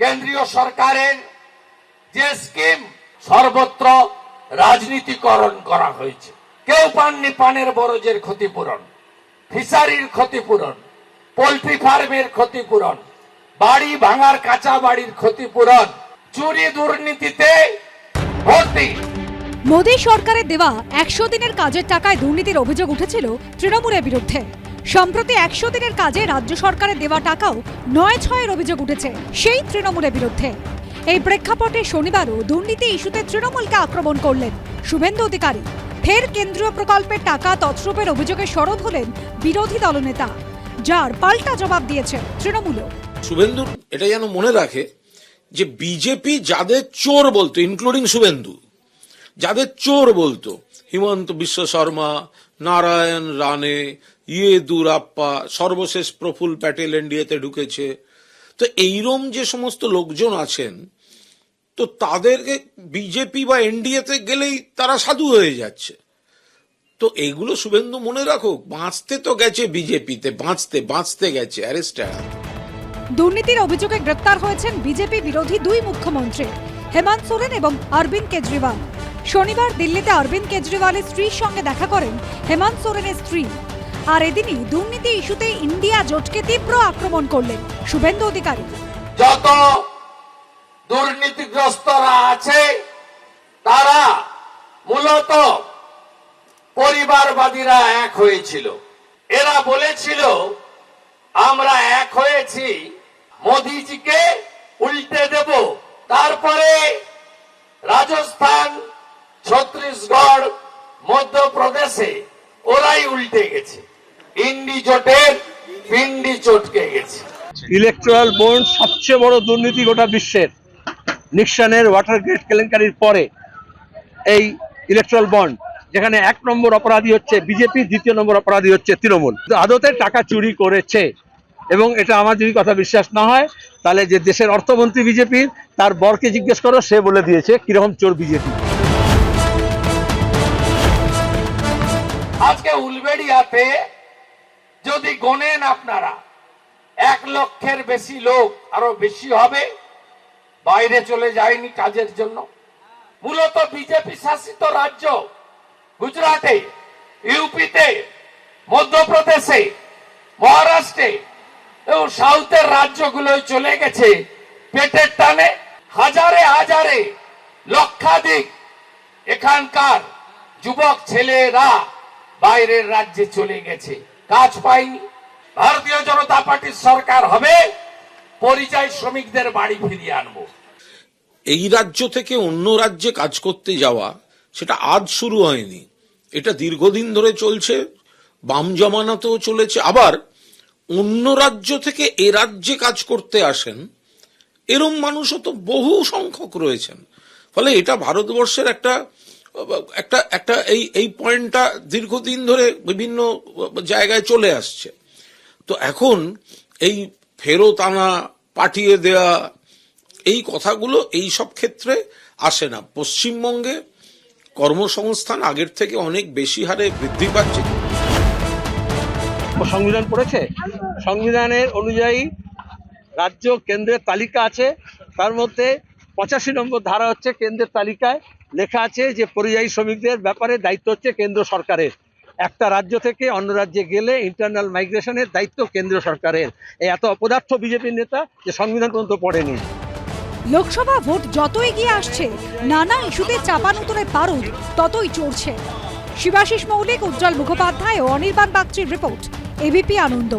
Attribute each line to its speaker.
Speaker 1: কেন্দ্রীয় সরকারের যে স্কিম সর্বত্র রাজনীতিকরণ করা হয়েছে। কেউ পাননি পানের বরজের ক্ষতিপূরণ, ফিশারির ক্ষতিপূরণ, পোলট্রি ফার্মের ক্ষতিপূরণ, বাড়ি ভাঙার কাঁচা বাড়ির ক্ষতিপূরণ, চুরি দুর্নীতিতে ভর্তি।
Speaker 2: মোদী সরকারের দেওয়া একশো দিনের কাজের টাকায় দুর্নীতির অভিযোগ উঠেছিল তৃণমূলের বিরুদ্ধে। সম্প্রতি একশো দিনের কাজে রাজ্য সরকারের দেওয়া টাকাও নয় ছয়ের অভিযোগ উঠেছে সেই তৃণমূলের বিরুদ্ধে। এই প্রেক্ষাপটে শনিবারও দুর্নীতি ইস্যুতে তৃণমূলকে আক্রমণ করলেন শুভেন্দু অধিকারী। ফের কেন্দ্রীয় প্রকল্পের টাকা তছরূপের অভিযোগে সরব হলেন বিরোধী দলনেতা, যার পাল্টা জবাব দিয়েছে তৃণমূলও।
Speaker 3: শুভেন্দু এটা যেন মনে রাখে যে বিজেপি যাদের চোর বলতো ইনক্লুডিং শুভেন্দু, যাদের চোর বলতো, হিমন্ত বিশ্ব শর্মা, নারায়ণ রানে ইয়ে দুরাপ্পা, সর্বশেষ প্রফুল প্যাটেল এনডিএতে ঢুকেছে। তো এইরম যে সমস্ত লোকজন আছেন, তো তাদেরকে বিজেপি বা এনডিএতে গেলেই তারা সাধু হয়ে যাচ্ছে। তো এইগুলো শুভেন্দু মনে রাখো, বাঁচতে তো গেছে বিজেপিতে বাঁচতে বাঁচতে গেছে অ্যারেস্টার
Speaker 2: দুর্নীতির অভিযোগে গ্রেপ্তার হয়েছেন বিজেপি বিরোধী দুই মুখ্যমন্ত্রী, হেমন্ত সোরেন এবং অরবিন্দ কেজরিওয়াল। শনিবার দিল্লিতে অরবিন্দ কেজরিওয়ালের স্ত্রীর সঙ্গে দেখা করেন হেমন্ত সোরেনের স্ত্রী। আর এদিনই দুর্নীতি ইস্যুতে ইন্ডিয়া জোটকে তীব্র আক্রমণ করলেন শুভেন্দু অধিকারী।
Speaker 1: যত দুর্নীতিগ্রস্তরা আছে, তারা মূলত পরিবারবাদীরা এক হয়েছিল। এরা বলেছিল, আমরা এক হয়েছি, মোদিজিকে উল্টে দেব। তারপরে রাজস্থান, ছত্তিশগড়, মধ্যপ্রদেশে ওরাই উল্টে গেছে। ইন্ডি জোটের পিন্ডি চটকে গেছে।
Speaker 4: ইলেকট্রাল বন্ড সবচেয়ে বড় দুর্নীতি গোটা বিশ্বের। নিক্সনের ওয়াটার গেট কেলেঙ্কারির পরে এই ইলেকট্রাল বন্ড যেখানে এক নম্বর অপরাধী হচ্ছে বিজেপি দ্বিতীয় নম্বর অপরাধী হচ্ছে তৃণমূল। আদতে টাকা চুরি করেছে এবং এটা আমার যদি কথা বিশ্বাস না হয় তাহলে যে দেশের অর্থমন্ত্রী বিজেপির তার বরকে জিজ্ঞেস করো সে বলে দিয়েছে কীরকম চোর বিজেপি।
Speaker 1: আজকে উলবেড়িয়াতে যদি গোনেন আপনারা, এক লক্ষের বেশি লোক আরও বেশি হবে, বাইরে চলে যায়নি কাজের জন্য। মূলত বিজেপি শাসিত রাজ্য গুজরাটে, ইউপিতে, মধ্যপ্রদেশে, মহারাষ্ট্রে এবং সাউথের রাজ্যগুলোয় চলে গেছে পেটের টানে। হাজারে হাজারে, লক্ষাধিক এখানকার যুবক ছেলেরা বাইরের রাজ্যে চলে গেছে। কাজ পায়নি ভারতীয় জনতা পার্টির সরকার হবে, পরিযায়ী শ্রমিকদের বাড়ি ফিরিয়ে আনব।
Speaker 3: এই রাজ্য থেকে অন্য রাজ্যে কাজ করতে যাওয়া, সেটা আজ শুরু হয়নি। এটা দীর্ঘদিন ধরে চলছে, বাম জমানাতেও চলেছে। আবার অন্য রাজ্য থেকে এ রাজ্যে কাজ করতে আসেন, এরম মানুষও তো বহু সংখ্যক রয়েছেন। ফলে এটা ভারতবর্ষের একটা একটা একটা এই এই পয়েন্টটা দীর্ঘদিন ধরে বিভিন্ন জায়গায় চলে আসছে। তো এখন এই ফেরত আনা পাঠিয়ে দেয়া এই কথাগুলো এই সব ক্ষেত্রে আসে না। পশ্চিমবঙ্গে কর্মসংস্থান আগের থেকে অনেক বেশি হারে বৃদ্ধি পাচ্ছে।
Speaker 4: সংবিধান পড়েছে? সংবিধানের অনুযায়ী রাজ্য কেন্দ্রের তালিকা আছে। তার মধ্যে পঁচাশি নম্বর ধারা হচ্ছে কেন্দ্রের তালিকায় লেখা আছে যে পরিযায়ী শ্রমিকদের ব্যাপারে দায়িত্ব হচ্ছে কেন্দ্র সরকারের। একটা রাজ্য থেকে অন্য রাজ্যে গেলে ইন্টারনাল মাইগ্রেশনের দায়িত্ব কেন্দ্র সরকারের। এই এত অপদার্থ বিজেপির নেতা যে সংবিধান পর্যন্ত পড়েনি।
Speaker 2: লোকসভা ভোট যত এগিয়ে আসছে, নানা ইস্যুতে চাপানুতরের পারদ ততই চড়ছে। শিবাশিস মৌলিক, উজ্জ্বল মুখোপাধ্যায় ও অনির্বাণ বাগচির রিপোর্ট, এবিপি আনন্দ।